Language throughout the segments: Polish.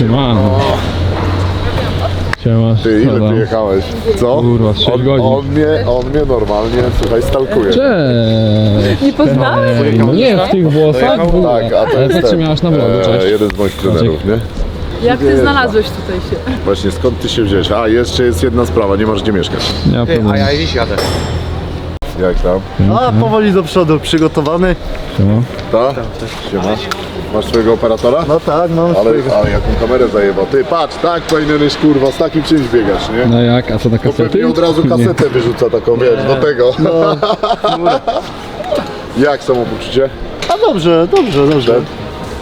Siemano. Siema. Ty, ile ty jechałeś? Co? Kurwa, sześć on, godzin. On mnie, on mnie normalnie, słuchaj, stalkuje. Cześć! Nie poznałeś? Ej, No nie, w tych włosach? ogóle. Tak, a to Ale jest tak się ten, miałaś na vlogu, e, cześć. jeden z moich trenerów, nie? Jak ty znalazłeś tutaj się? Właśnie, skąd ty się wziąłeś? A, jeszcze jest jedna sprawa, nie masz gdzie mieszkać. Nie ma Ty, a problemu. ja dziś jadę. Jak tam? A powoli do przodu, przygotowany. Siema. Ta? Siema. Masz swojego operatora? No tak, mam Ale, swojego. ale jaką kamerę zajebał. Ty, patrz, tak powinieneś kurwa, z takim czymś biegać, nie? No jak, a co na kasety? pewnie od razu Nie. kasetę wyrzuca taką, wiesz, do tego. No. Jak samopoczucie? A dobrze, dobrze, dobrze.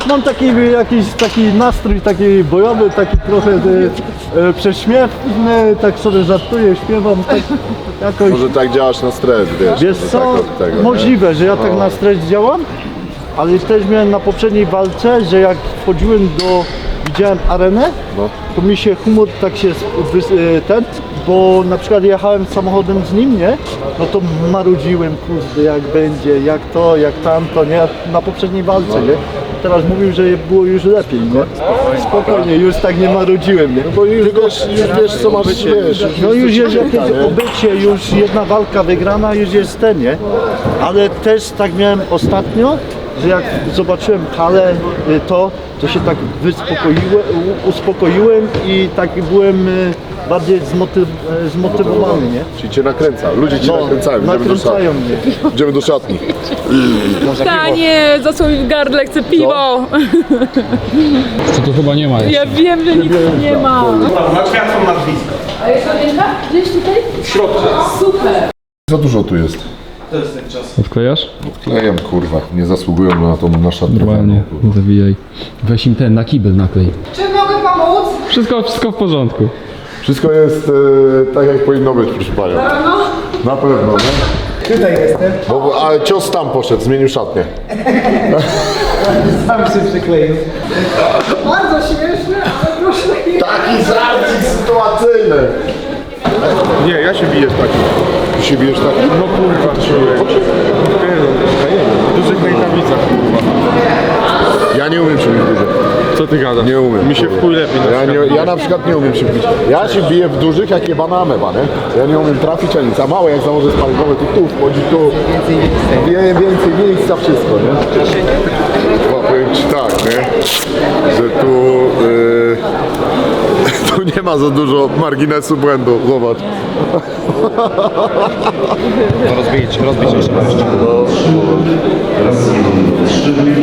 Mam taki jakiś taki nastrój taki bojowy, taki trochę e, e, prześmiewny, tak sobie żartuję, śpiewam, tak jakoś. Może tak działasz na stres, wiesz? Wiesz co, tak od tego, nie? możliwe, że ja tak na stres działam, ale też miałem na poprzedniej walce, że jak wchodziłem do, widziałem arenę, No. to mi się humor tak się e, ten, bo na przykład jechałem samochodem z nim, nie? No to marudziłem, kurde, jak będzie, jak to, jak tamto, nie? Na poprzedniej walce, nie? Teraz mówił, że było już lepiej, nie? Spokojnie, już tak nie marudziłem, nie? Bo już wiesz, już wiesz co masz, wiesz. No już jest jakieś obycie, już jedna walka wygrana, już jest ten, nie? Ale też tak miałem ostatnio, że jak zobaczyłem halę y, to, to się tak wyspokoiłem, uspokoiłem i tak byłem y, bardziej zmotyw, y, zmotywowany, nie? Czyli cię nakręca, ludzie cię No, nakręcają, idziemy do nakręcają szatni. mnie. Idziemy do szatni. Panie, zasłoń w gardle, chcę piwo. Co tu chyba nie ma jeszcze. Ja wiem, że nic nie ma. Na drzwiach są nazwiska. A jest pamięta? Gdzieś tutaj? W środku. Super. Za dużo tu jest. Odklejasz? Klejem kurwa, nie zasługują na tą na szatnię. Normalnie, zawijaj. Weź im ten, na kibel naklej. Czy mogę pomóc? Wszystko, wszystko w porządku. Wszystko jest e, tak jak powinno być, proszę panią. Na pewno, nie? Tutaj jestem. Bo, ale cios tam poszedł, zmienił szatnię. Sam się przykleił. Taki żarcik sytuacyjny. Nie, ja się biję w takim. Ty się bijesz tak? No kurwa, człowiek. W dużych rękawicach, kurwa. Ja nie umiem się bić. Co ty gadasz? Nie umiem. Mi się w chuj lepiej na Ja, przykład. nie, ja na przykład nie umiem się bić. Ja się biję w dużych jak jebana ameba, nie? Ja nie umiem trafić ani nic. A małe jak założę spalinowe, to tu wchodzi, tu. Więcej, więcej miejsca, wszystko, nie? Chyba powiem ci tak, nie? Że tu... Yy, tu nie ma za dużo marginesu błędu. Zobacz. Rozbić, rozbić jeszcze raz.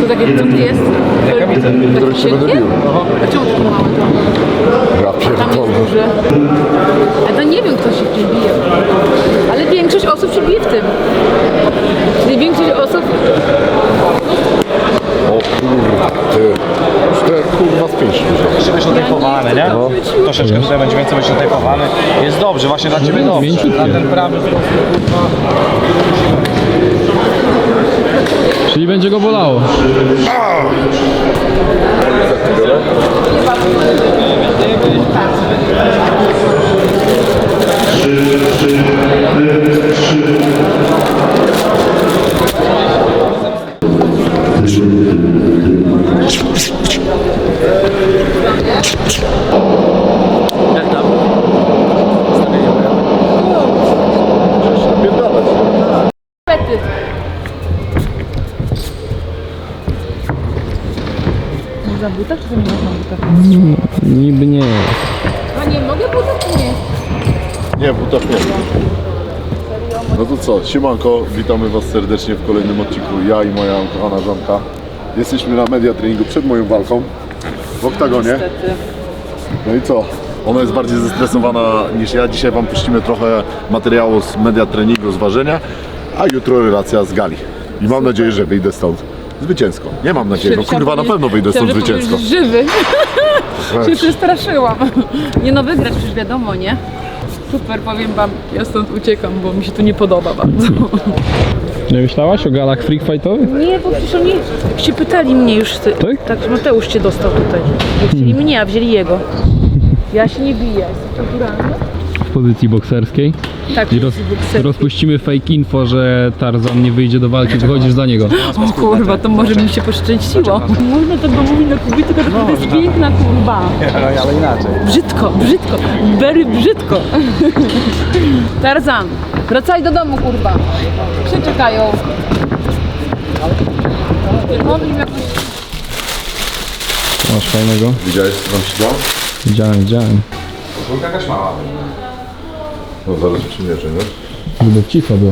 To takie co tu jest? Rękawice. Takie się będę bił. A czemu takie małe to? Ja Tam pierdolę. duże. Ja to nie wiem, kto się w tym bije. Ale większość osób się bije w tym. Czyli większość osób... O kurwa, ty. Już te kurwa z pięć dużo. Jeszcze być otejpowany, nie? No. Troszeczkę tutaj będzie więcej być otejpowany. Jest dobrze, właśnie dla ciebie dobrze. Na ten prawy Czyli będzie go bolało. Pierdalać. Można czy to nie można butach? Niby nie. A nie mogę butach, czy nie? Nie, butach nie. No to co, siemanko, witamy Was serdecznie w kolejnym odcinku. Ja i moja kochana żonka. Jesteśmy na media treningu przed moją walką w oktagonie. Niestety. No i co? Ona jest bardziej zestresowana niż ja. Dzisiaj Wam puścimy trochę materiału z media treningu, z ważenia, a jutro relacja z gali. I mam nadzieję, że wyjdę stąd zwycięsko. Nie mam nadziei, no kurwa, na pewno wyjdę stąd Chciałam, że powiesz zwycięsko. Żywy. się przestraszyłam. Nie no, wygrać już wiadomo, nie? Super, powiem wam, ja stąd uciekam, bo mi się tu nie podoba bardzo. Nie myślałaś o galach freak fightowych? Nie, bo przecież oni się pytali mnie już, ty, Tak? tak, Mateusz cię dostał tutaj. Nie chcieli mnie, a wzięli jego. Ja się nie biję, jestem kulturalna. Pozycji bokserskiej. Tak, I roz, rozpuścimy fake info, że Tarzan nie wyjdzie do walki, wychodzisz za niego. O kurwa, to może mi się poszczęściło. Można tego mówić na kobietę, tylko to jest piękna kurwa. Ale, ale inaczej. Brzydko, brzydko, very brzydko. Tarzan, wracaj do domu kurwa. Psy czekają. Modli mnie jakoś Co Masz fajnego? Widziałeś co tam się działo? Widziałem, widziałem. Koszulka jakaś mała. No zaraz przymierzę, nie? Żeby cicho było.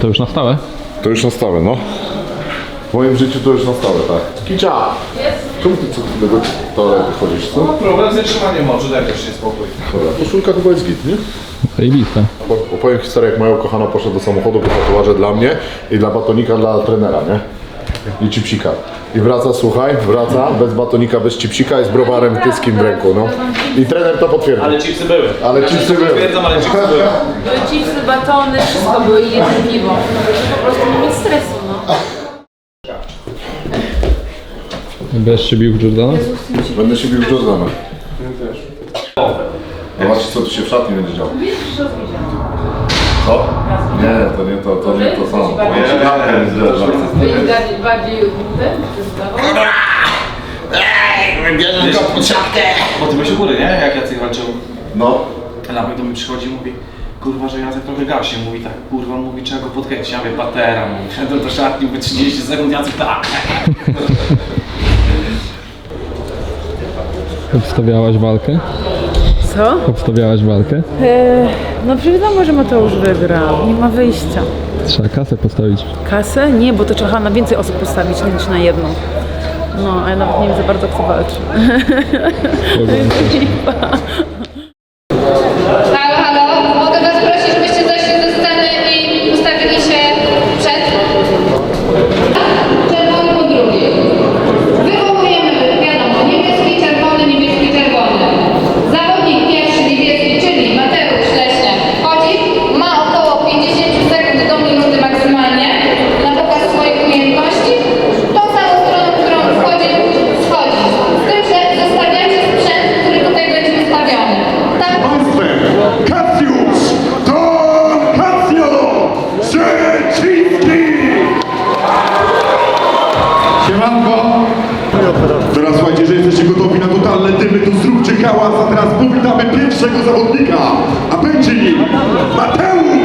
To już na stałe? To już na stałe, no. W moim życiu to już na stałe, tak. Kicia! Czemu ty co do toalety chodzisz, co? Problem z trzymaniem oczu, daj też się spokój. Dobra, koszulka chyba jest git, nie? Zajebiste. Po- Opowiem historię, jak moja ukochana poszła do samochodu po tatuaże dla mnie i dla batonika dla trenera, nie? I chipsika. I wraca, słuchaj, wraca bez batonika, bez chipsika i z browarem tyskim w ręku, no. I trener to potwierdza. Ale chipsy były. Ale chipsy były. Potwierdzam, ale chipsy były. Były chipsy, batony, wszystko były i jedno piwo. Po prostu nie mieć stresu, no. Będziesz się bił w Jordana? Będę się bił w Jordana. Zobaczcie, co tu się w szatni będzie działo. Co? Nie, to nie to, to nie to samo. Śmianka jest źle, Byli bardziej, bardziej ten, zdawało. Bo ty byłeś u góry, nie? Jak Jacek walczył. No. Lamek do mnie przychodzi i mówi Kurwa, że Jacek trochę gaśnie. Mówi tak, kurwa, mówi czego podkręcić. Ja mówię, patera. Mówi, wszedłem do szatni, mówię 30 sekund, Jacek tak. Obstawiałaś walkę? Co? Obstawiałaś walkę? Eee, no wiadomo, że Mateusz wygra. Nie ma wyjścia. Trzeba kasę postawić. Kasę? Nie, bo to trzeba na więcej osób postawić niż na jedną. No, a ja nawet nie wiem za bardzo kto walczy. Siemanko! Teraz słuchajcie, że jesteście gotowi na totalne dymy, to zróbcie hałas, a teraz powitamy pierwszego zawodnika, a będzie nim Mateusz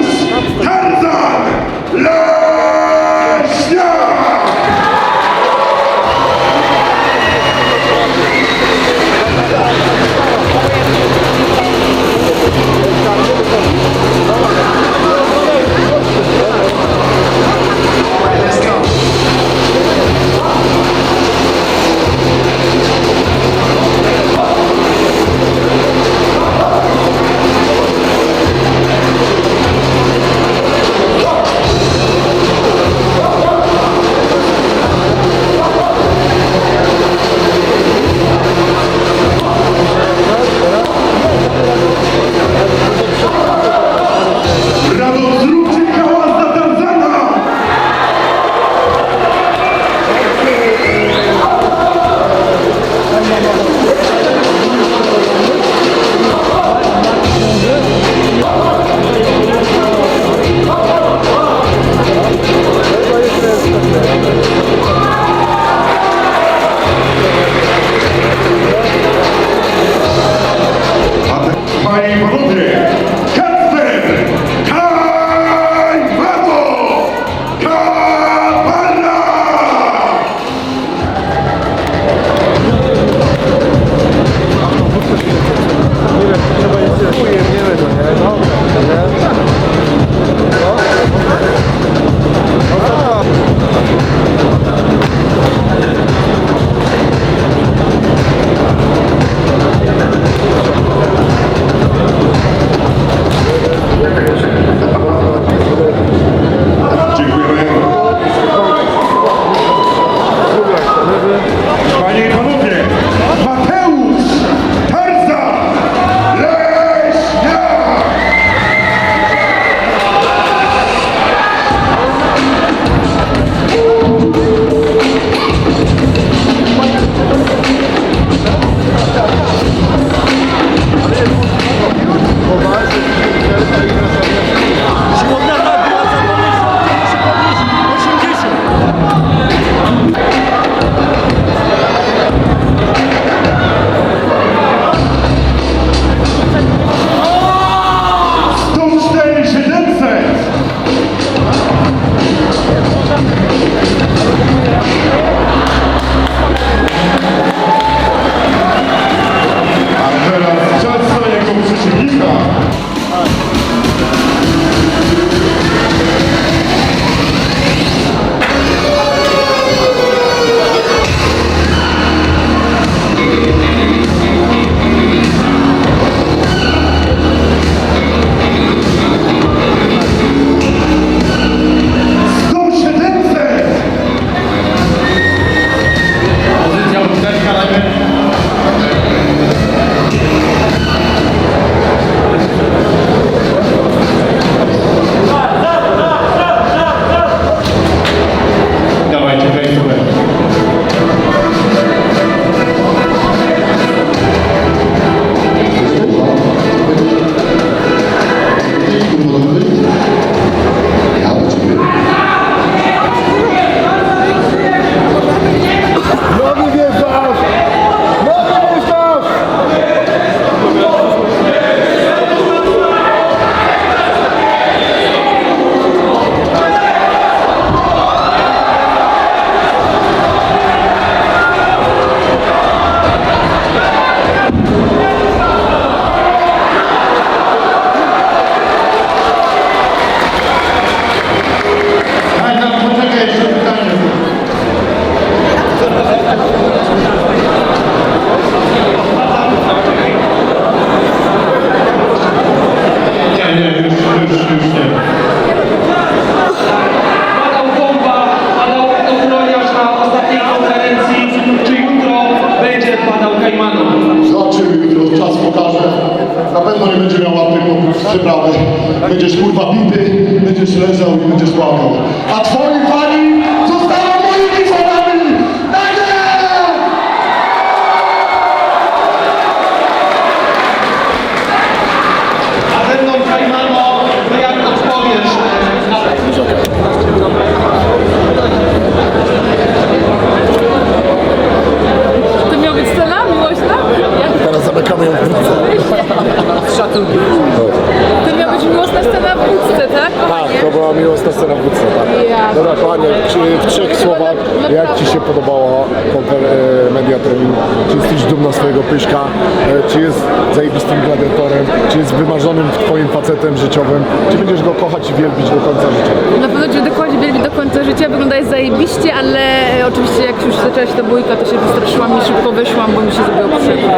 podobała konfer- e, media trening? Czy jesteś dumna swojego pyszka? E, Czy jest zajebistym gladiatorem? Czy jest wymarzonym twoim facetem życiowym? Czy będziesz go kochać i wielbić do końca życia? Na pewno cię dokładnie wielbi do końca życia, wyglądałeś zajebiście, ale e, oczywiście jak już zaczęła się ta bójka, to się wystraszyłam i szybko wyszłam, bo mi się zrobiło przykro.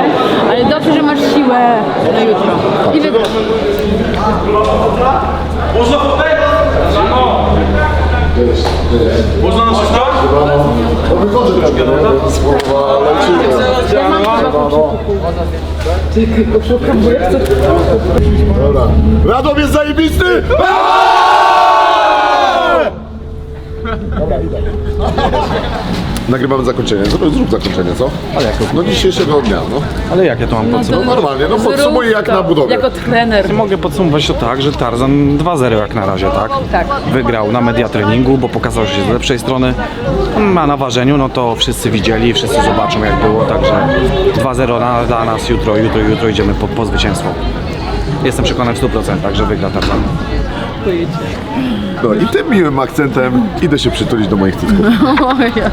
Ale dobrze, że masz siłę na jutro. I wygrasz. Można fotel? Można nas wstać? No wychodzę tak, nie? Słowa lecimy. Ja mam chyba No, Tylko szukam, bo ja chcę... Dobra. Radom jest zajebisty! Dobra, idę. Nagrywamy zakończenie. Zrób, zrób zakończenie, co? Ale jak No dzisiejszego dnia, no. Ale jak ja to mam No podsumować? normalnie, no podsumuj jak na budowie. Jako trener. Mogę podsumować to tak, że Tarzan 2-0 jak na razie, tak? Tak. Wygrał na media treningu, bo pokazał się z lepszej strony. Ma na ważeniu, no to wszyscy widzieli, wszyscy zobaczą jak było, także 2-0 na, dla nas jutro, jutro, jutro idziemy po, po zwycięstwo. Jestem przekonany w 100%, że wygra Tarzan. No i tym miłym akcentem idę się przytulić do moich cycków. O ja.